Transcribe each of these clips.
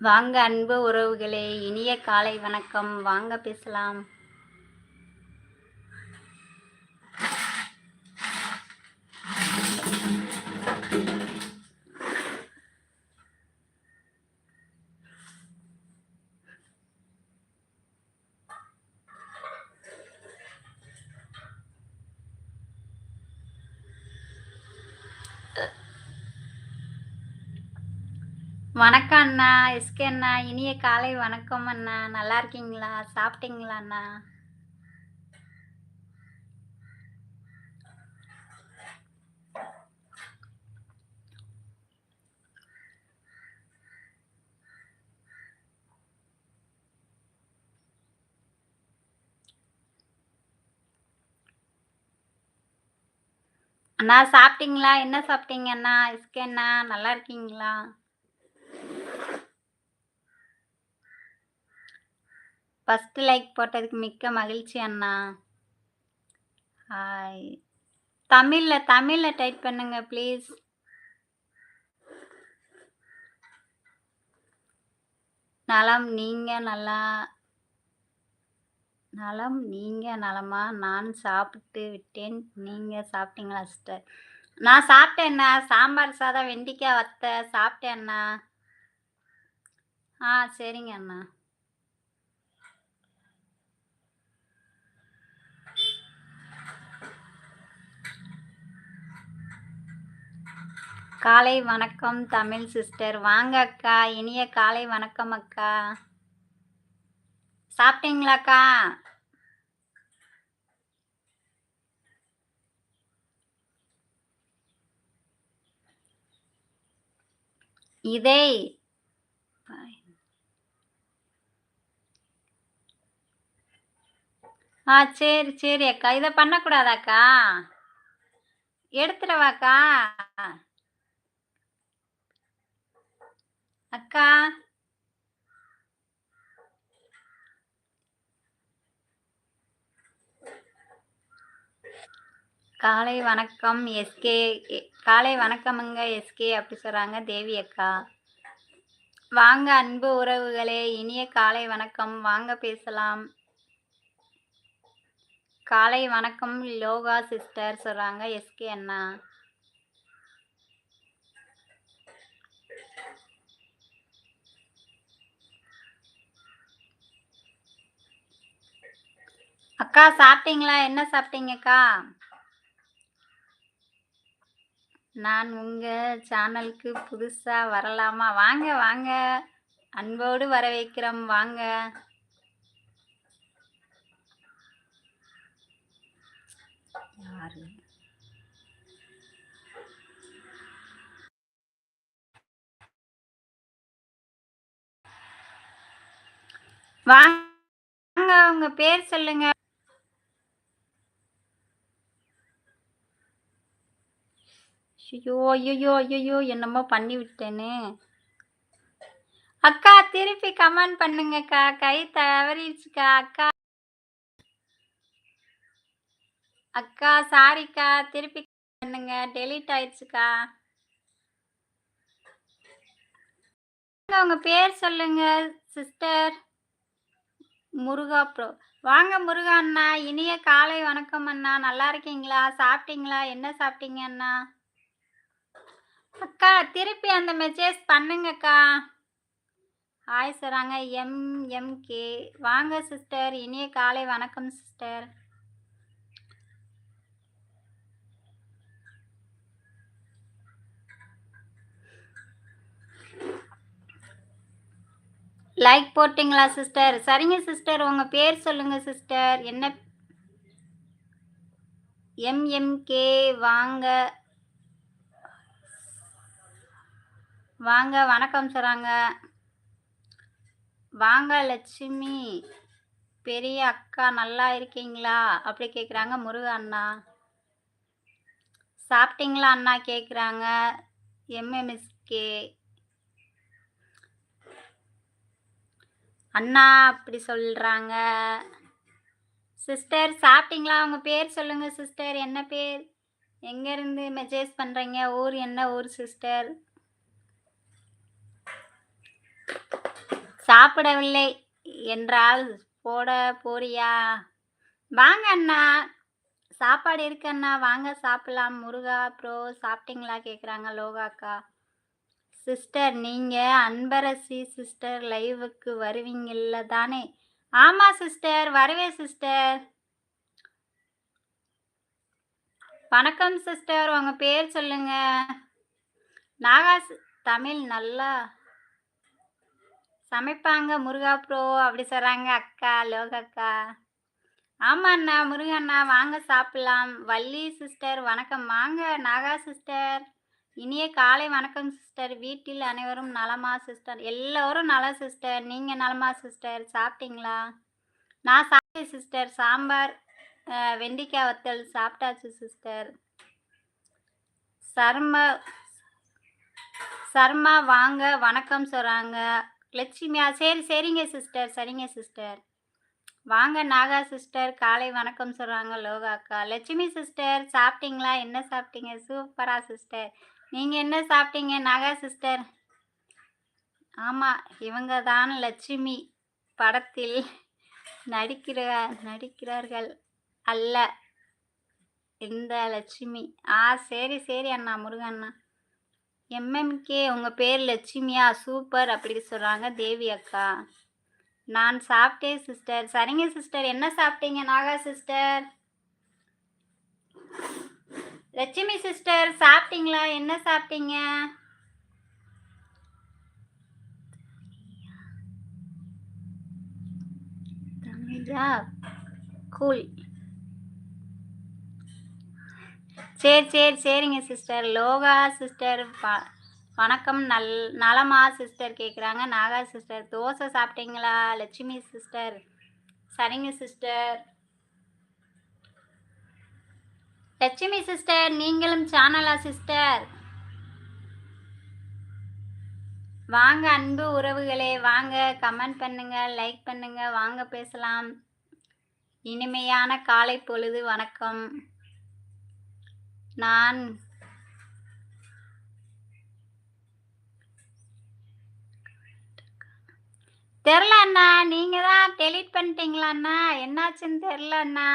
வாங்க அன்பு உறவுகளே இனிய காலை வணக்கம். வாங்க பேசலாம் வணக்கம் அண்ணா எஸ்கே அண்ணா இனிய காலை வணக்கம் அண்ணா. நல்லா இருக்கீங்களா? சாப்பிட்டீங்களா அண்ணா? அண்ணா சாப்பிட்டீங்களா? என்ன சாப்பிட்டீங்க அண்ணா? எஸ்கே அண்ணா நல்லா இருக்கீங்களா? ஃபஸ்ட்டு லைக் போட்டதுக்கு மிக்க மகிழ்ச்சி அண்ணா. ஹாய் தமிழில் தமிழில் டைப் பண்ணுங்க ப்ளீஸ் நலம் நீங்கள் நல்லா நலம் நீங்கள் நலமா? நான் சாப்பிட்டு விட்டேன். நீங்கள் சாப்பிட்டீங்களா சிஸ்டர் நான் சாப்பிட்டேண்ணா சாம்பார் சாதம் வெண்டிக்காய் வத்த சாப்பிட்டேண்ணா ஆ சரிங்க அண்ணா. காலை வணக்கம் தமிழ் சிஸ்டர். வாங்க அக்கா இனிய காலை வணக்கம் அக்கா. சாப்பிட்டீங்களாக்கா இதை. ஆ சரி சரி அக்கா. இதை பண்ணக்கூடாதாக்கா எடுத்துடவாக்கா அக்கா. காலை வணக்கம் எஸ்கே காலை வணக்கமுங்க எஸ்கே அப்படி சொல்கிறாங்க தேவி அக்கா. வாங்க அன்பு உறவுகளே இனிய காலை வணக்கம். வாங்க பேசலாம். காலை வணக்கம் லோகா சிஸ்டர் சொல்கிறாங்க எஸ்கே அண்ணா. அக்கா சாப்பிட்டீங்களா? என்ன சாப்பிட்டீங்கக்கா? நான் உங்கள் சேனலுக்கு புதுசாக வரலாமா? வாங்க வாங்க. அன்போடு வர வைக்கிறோம் வாங்க. யாரு? வாங்க உங்க பேர் சொல்லுங்க. ஐயோ ஐயோ ஐயோ என்னமோ பண்ணி விட்டேனே. அக்கா திருப்பி கமெண்ட் பண்ணுங்கக்கா. கை தவறிடுச்சுக்கா அக்கா. அக்கா சாரிக்கா. திருப்பி பண்ணுங்க. டெலீட் ஆயிடுச்சுக்கா. உங்க பேர் சொல்லுங்க சிஸ்டர். முருகா ப்ரோ. வாங்க முருகா அண்ணா. இனிய காலை வணக்கம் அண்ணா. நல்லா இருக்கீங்களா? சாப்பிட்டீங்களா? என்ன சாப்பிட்டீங்க அண்ணா? அக்கா திருப்பி அந்த மெசேஜ் பண்ணுங்கக்கா. ஹாய் சொல்கிறாங்க எம்எம்கே வாங்க சிஸ்டர் இனிய காலை வணக்கம் சிஸ்டர் லைக் போட்டிங்களா சிஸ்டர் சரிங்க சிஸ்டர் உங்கள் பேர் சொல்லுங்கள் சிஸ்டர் என்ன? எம்எம்கே வாங்க. வாங்க வணக்கம் சொல்கிறாங்க வாங்க லட்சுமி. பெரிய அக்கா நல்லா இருக்கீங்களா? அப்படி கேட்குறாங்க முருக அண்ணா. சாப்பிட்டீங்களா அண்ணா? கேட்குறாங்க எம்எம்எஸ்கே அண்ணா அப்படி சொல்கிறாங்க சிஸ்டர் சாப்பிட்டீங்களா? உங்கள் பேர் சொல்லுங்கள் சிஸ்டர் என்ன பேர்? எங்கேருந்து மெசேஜ் பண்ணுறீங்க ஊர் என்ன? ஊர் சிஸ்டர் சாப்பிடவில்லை. என்றால் போட போறியா? வாங்க அண்ணா. சாப்பாடு இருக்கு அண்ணா. வாங்க சாப்பிடலாம். முருகா ப்ரோ சாப்பிட்டீங்களா? கேட்குறாங்க லோகாக்கா சிஸ்டர் நீங்கள் அன்பரசி சிஸ்டர் லைவுக்கு வருவீங்கல்ல தானே? ஆமாம் சிஸ்டர் வருவேன் சிஸ்டர். வணக்கம் சிஸ்டர். உங்கள் பேர் சொல்லுங்கள் நாகாஸ் தமிழ் நல்லா சமைப்பாங்க முருகா ப்ரோ அப்படி சொல்கிறாங்க அக்கா லோகக்கா ஆமாம் அண்ணா முருகண்ணா வாங்க சாப்பிடலாம். வள்ளி சிஸ்டர் வணக்கம். வாங்க நாகா சிஸ்டர் இனிய காலை வணக்கம் சிஸ்டர் வீட்டில் அனைவரும் நலமா சிஸ்டர் எல்லோரும் நல சிஸ்டர் நீங்கள் நலமா சிஸ்டர் சாப்பிட்டீங்களா? நான் சாப்பிட்டேன் சிஸ்டர் சாம்பார் வெண்டிக்காய் வத்தல் சாப்பிட்டாச்சு சிஸ்டர் சர்மா சர்மா வாங்க வணக்கம் சொல்கிறாங்க லட்சுமியா சரி சரிங்க சிஸ்டர் சரிங்க சிஸ்டர் வாங்க நாகா சிஸ்டர் காலை வணக்கம் சொல்கிறாங்க லோகா அக்கா. லட்சுமி சிஸ்டர் சாப்பிட்டீங்களா? என்ன சாப்பிட்டீங்க? சூப்பரா சிஸ்டர் நீங்கள் என்ன சாப்பிட்டீங்க? நாகா சிஸ்டர் ஆமாம் இவங்க தான் லட்சுமி படத்தில் நடிக்கிற நடிக்கிறார்கள் அல்ல. இந்த லட்சுமி. ஆ சரி சரி அண்ணா முருகண்ணா. எம்எம்கே உங்கள் பேர் லட்சுமியா? சூப்பர். அப்படி சொல்கிறாங்க தேவி அக்கா. நான் சாப்பிட்டேன் சிஸ்டர். சரிங்க சிஸ்டர். என்ன சாப்பிட்டீங்க நாகா சிஸ்டர்? லட்சுமி சிஸ்டர் சாப்பிட்டீங்களா? என்ன சாப்பிட்டீங்க? தமிழா கூல். சரி சரி சரிங்க சிஸ்டர் லோகா சிஸ்டர் ப வணக்கம். நல் நலமா சிஸ்டர் கேட்குறாங்க நாகா சிஸ்டர் தோசை சாப்பிட்டீங்களா? லட்சுமி சிஸ்டர் சரிங்க சிஸ்டர் லட்சுமி சிஸ்டர் நீங்களும் சேனலா சிஸ்டர் வாங்க அன்பு உறவுகளே வாங்க. கமெண்ட் பண்ணுங்க லைக் பண்ணுங்க. வாங்க பேசலாம். இனிமையான காலை பொழுது. வணக்கம். நான் தெரில அண்ணா நீங்கள் தான் டெலீட் பண்ணிட்டீங்களா அண்ணா? என்னாச்சுன்னு தெரில அண்ணா.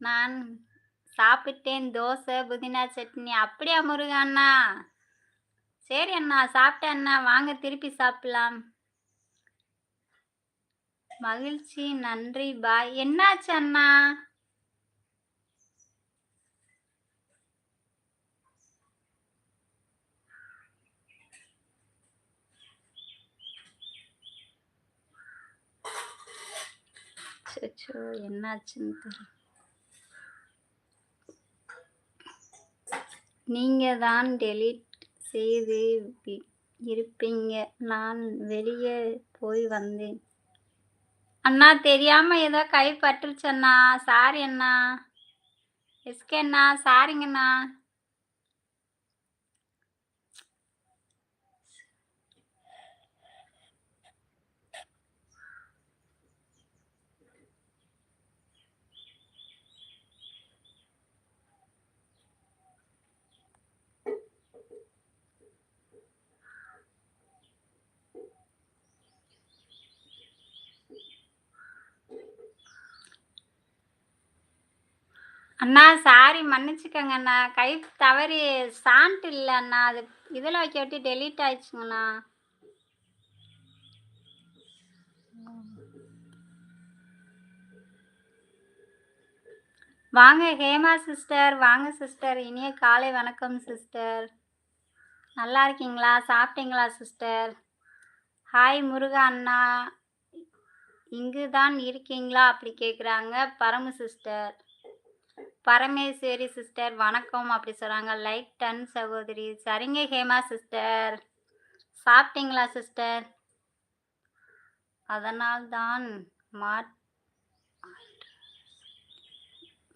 நான் சாப்பிட்டேன் தோசை புதினா சட்னி. அப்படியா முருகா அண்ணா? சரி அண்ணா சாப்பிட்டேன் அண்ணா. வாங்க திருப்பி சாப்பிடலாம். மகிழ்ச்சி நன்றி பாய் என்னாச்சு அண்ணா? அச்சோ என்னாச்சுன்னு தெரியல நீங்கள் தான் டெலீட் செய்து இருப்பீங்க. நான் வெளியே போய் வந்தேன். அண்ணா தெரியாம ஏதோ கை பட்டுருச்சு சாரி அண்ணா. எஸ்கே அண்ணா சாரிங்கண்ணா. அண்ணா சாரி மன்னிச்சுக்கோங்க அண்ணா கை தவறி சாண்ட் இல்லை அண்ணா அது இதில் வைக்க விட்டு டெலீட் ஆயிடுச்சுங்கண்ணா. வாங்க ஹேமா சிஸ்டர் வாங்க சிஸ்டர் இனிய காலை வணக்கம் சிஸ்டர் நல்லா இருக்கீங்களா? சாப்பிட்டீங்களா சிஸ்டர் ஹாய் முருகா அண்ணா. இங்கு தான் இருக்கீங்களா? அப்படி கேட்குறாங்க பரமு சிஸ்டர் பரமேஸ்வரி சிஸ்டர் வணக்கம். அப்படி சொல்கிறாங்க லைக் டன் சகோதரி. சரிங்க ஹேமா சிஸ்டர் சாப்பிட்டீங்களா சிஸ்டர் அதனால்தான் மாற்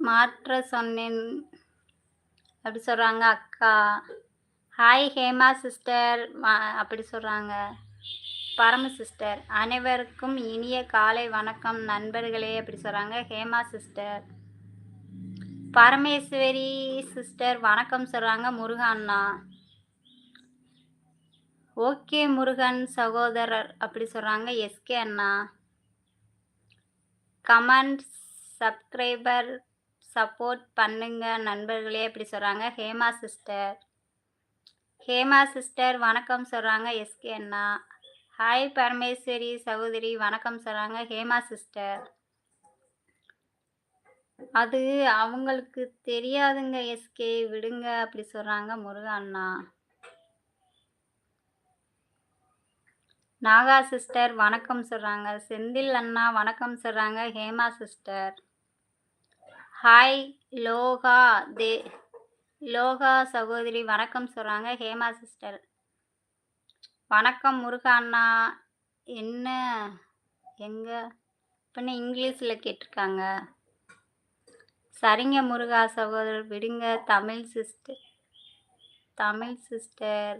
மாற்ற சொன்னேன். அப்படி சொல்கிறாங்க அக்கா. ஹாய் ஹேமா சிஸ்டர் அப்படி சொல்கிறாங்க பரம சிஸ்டர் அனைவருக்கும் இனிய காலை வணக்கம் நண்பர்களே. அப்படி சொல்கிறாங்க ஹேமா சிஸ்டர் பரமேஸ்வரி சிஸ்டர் வணக்கம் சொல்கிறாங்க முருகா அண்ணா. ஓகே முருகன் சகோதரர் அப்படி சொல்கிறாங்க எஸ்கே அண்ணா. கமெண்ட் சப்ஸ்கிரைபர் சப்போர்ட் பண்ணுங்க நண்பர்களே அப்படி சொல்கிறாங்க ஹேமா சிஸ்டர் ஹேமா சிஸ்டர் வணக்கம் சொல்கிறாங்க எஸ்கே அண்ணா. ஹாய் பரமேஸ்வரி சகோதரி வணக்கம் சொல்கிறாங்க ஹேமா சிஸ்டர் அது அவங்களுக்கு தெரியாதுங்க. எஸ்கே விடுங்க அப்படி சொல்கிறாங்க முருகா அண்ணா. நாகா சிஸ்டர் வணக்கம் சொல்கிறாங்க செந்தில் அண்ணா வணக்கம் சொல்கிறாங்க ஹேமா சிஸ்டர். ஹாய் லோகா தே லோகா சகோதரி வணக்கம் சொல்கிறாங்க ஹேமா சிஸ்டர். வணக்கம் முருகா அண்ணா. என்ன? எங்க? அப்படின்னு இங்கிலீஷில் கேட்டிருக்காங்க? சரிங்க முருகா சகோதரர் விடுங்க. Tamil sister Tamil sister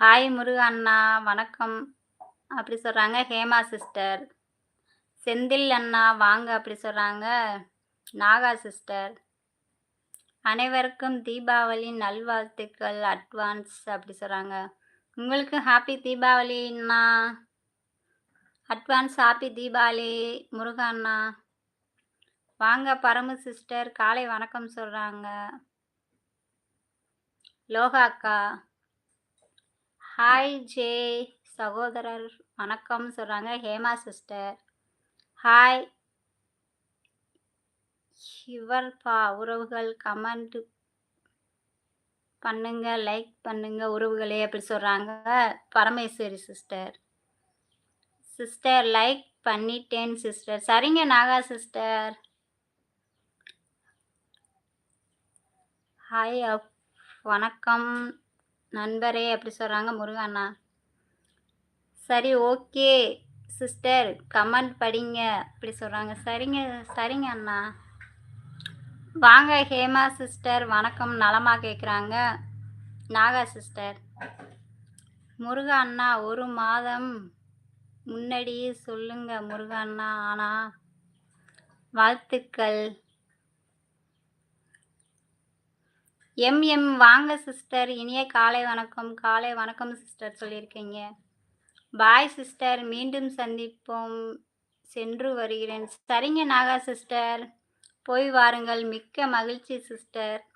hi Muruga அண்ணா வணக்கம். அப்படி சொல்கிறாங்க ஹேமா சிஸ்டர் செந்தில் அண்ணா வாங்க. அப்படி சொல்கிறாங்க நாகா சிஸ்டர் அனைவருக்கும் தீபாவளி நல்வாழ்த்துக்கள் அட்வான்ஸ் அப்படி சொல்கிறாங்க உங்களுக்கு ஹாப்பி தீபாவளிண்ணா அட்வான்ஸ் ஹாப்பி தீபாவளி முருகண்ணா. வாங்க பரமு சிஸ்டர். காலை வணக்கம் சொல்கிறாங்க லோகா அக்கா. ஹாய் ஜே சகோதரர் வணக்கம் சொல்கிறாங்க ஹேமா சிஸ்டர். ஹாய் ஹிவர்பா உறவுகள் கமெண்ட் பண்ணுங்க லைக் பண்ணுங்க உறவுகளே அப்படி சொல்கிறாங்க பரமேஸ்வரி சிஸ்டர். சிஸ்டர் லைக் பண்ணிட்டேன் சிஸ்டர் சரிங்க நாகா சிஸ்டர் ஹாய் அப் வணக்கம். நண்பரே அப்படி சொல்கிறாங்க முருகண்ணா? சரி ஓகே சிஸ்டர் கமெண்ட் படிங்க அப்படி சொல்கிறாங்க சரிங்க சரிங்க அண்ணா. வாங்க ஹேமா சிஸ்டர் வணக்கம் நலமாக கேட்குறாங்க நாகா சிஸ்டர் முருகா அண்ணா ஒரு மாதம் முன்னாடியே சொல்லுங்க முருகண்ணா. ஆனா வாழ்த்துக்கள். எம் எம் வாங்க சிஸ்டர். இனிய காலை வணக்கம். காலை வணக்கம் சிஸ்டர் சொல்லியிருக்கீங்க. பாய் சிஸ்டர் மீண்டும் சந்திப்போம். சென்று வருகிறேன். சரிங்க நாகா சிஸ்டர். போய் வாருங்கள். மிக்க மகிழ்ச்சி சிஸ்டர்.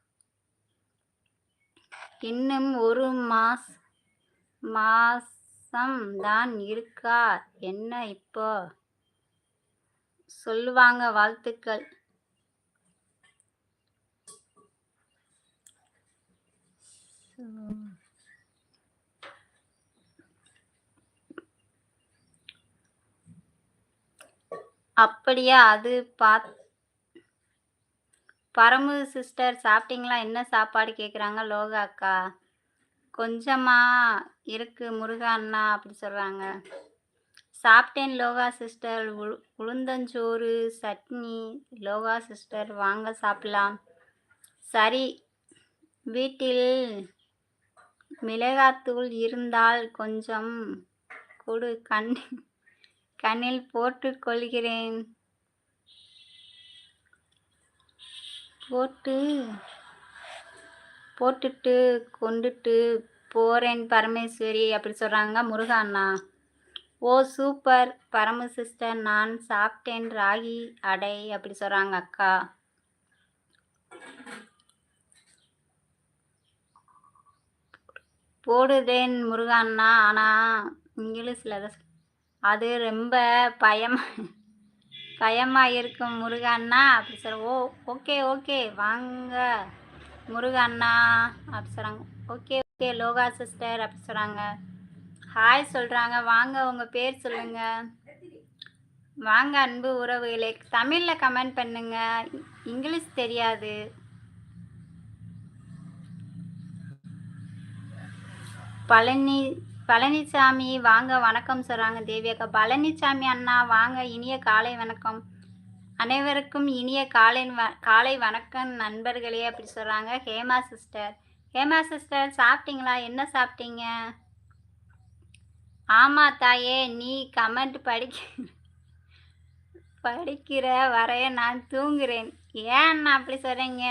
இன்னும் ஒரு மாஸ் மாஸ் சம் தான் இருக்கா என்ன இப்போ? சொல்லுவாங்க வாழ்த்துக்கள். அப்படியா? அது பாத் பரமு சிஸ்டர் சாப்பிட்டீங்களா? என்ன சாப்பாடு கேட்குறாங்க லோகா அக்கா? கொஞ்சமா இருக்கு முருகா அண்ணா அப்படி சொல்கிறாங்க சாப்பிட்டேன் லோகா சிஸ்டர் உளு உளுந்தஞ்சோறு சட்னி. லோகா சிஸ்டர் வாங்க சாப்பிடலாம். சரி வீட்டில் மிளகாத்தூள் இருந்தால் கொஞ்சம் கொடு கண் கண்ணில் போட்டுக்கொள்கிறேன் போட்டு போட்டுட்டு கொண்டுட்டு போகிறேன் பரமேஸ்வரி அப்படி சொல்கிறாங்க முருகா அண்ணா. ஓ சூப்பர். பரம சிஸ்டர் நான் சாப்பிட்டேன் ராகி அடை அப்படி சொல்கிறாங்க அக்கா. போடுதேன் முருகா அண்ணா. ஆனால் இங்கிலீஷில் தான் அது ரொம்ப பயம் பயமாக இருக்கும் முருகா அண்ணா. அப்படி சொல்ல ஓ ஓகே ஓகே வாங்க. முருகா அண்ணா அப்படி சொல்கிறாங்க ஓகே ஓகே லோகா சிஸ்டர் அப்படி சொல்கிறாங்க ஹாய் சொல்கிறாங்க வாங்க உங்கள் பேர் சொல்லுங்கள் வாங்க அன்பு உறவுகளே. தமிழில் கமெண்ட் பண்ணுங்க. இங்கிலீஷ் தெரியாது. பழனி பழனிசாமி வாங்க வணக்கம் சொல்கிறாங்க தேவியக்கா. பழனிசாமி அண்ணா வாங்க இனிய காலை வணக்கம். அனைவருக்கும் இனிய காலை வ காலை வணக்கம் நண்பர்களே அப்படி சொல்கிறாங்க ஹேமா சிஸ்டர். ஹேமா சிஸ்டர் சாப்பிட்டீங்களா? என்ன சாப்பிட்டீங்க? ஆமாம் தாயே நீ கமெண்ட் படிக்க படிக்கிற வரைய நான் தூங்குறேன். ஏன் அப்படி சொல்கிறீங்க